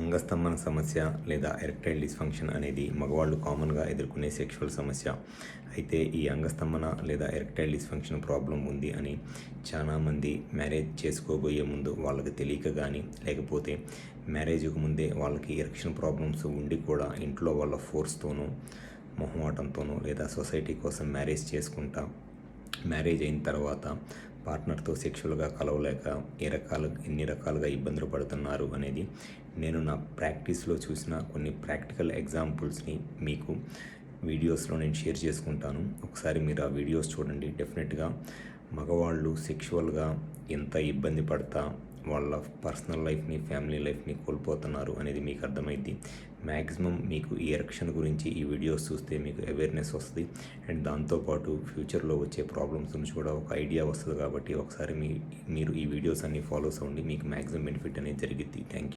అంగస్తంభన సమస్య లేదా erectile dysfunction అనేది మగవాళ్ళు కామన్గా ఎదుర్కొనే సెక్షువల్ సమస్య. అయితే ఈ అంగస్తంభన లేదా ఎరెక్టైల్ డిస్ఫంక్షన్ ప్రాబ్లం ఉంది అని చాలామంది మ్యారేజ్ చేసుకోబోయే ముందు వాళ్ళకి తెలియక కానీ లేకపోతే మ్యారేజ్కి ముందే వాళ్ళకి ఎరెక్షన్ ప్రాబ్లమ్స్ ఉండి కూడా ఇంట్లో వాళ్ళ ఫోర్స్తోనూ మొహమాటంతోనూ లేదా సొసైటీ కోసం మ్యారేజ్ చేసుకుంటా మ్యారేజ్ అయిన తర్వాత పార్ట్నర్తో సెక్షువల్గా కలవలేక ఏ రకాలు ఎన్ని రకాలుగా ఇబ్బందులు పడుతున్నారు అనేది నేను నా ప్రాక్టీస్లో చూసిన కొన్ని ప్రాక్టికల్ ఎగ్జాంపుల్స్ని మీకు వీడియోస్లో నేను షేర్ చేసుకుంటాను. ఒకసారి మీరు ఆ వీడియోస్ చూడండి. డెఫినెట్గా మగవాళ్ళు సెక్షువల్గా ఎంత ఇబ్బంది పడతా వాళ్ళ పర్సనల్ లైఫ్ని ఫ్యామిలీ లైఫ్ని కోల్పోతున్నారు అనేది మీకు అర్థమైంది మ్యాక్సిమం మీకు ఈ ఎరక్షన్ గురించి ఈ వీడియోస్ చూస్తే మీకు అవేర్నెస్ వస్తుంది. అండ్ దాంతోపాటు ఫ్యూచర్లో వచ్చే ప్రాబ్లమ్స్ నుంచి కూడా ఒక ఐడియా వస్తుంది కాబట్టి ఒకసారి మీ మీరు ఈ వీడియోస్ అన్ని ఫాలోస్ అవ్వండి. మీకు మ్యాక్సిమం బెనిఫిట్ అనేది జరిగింది థ్యాంక్ యూ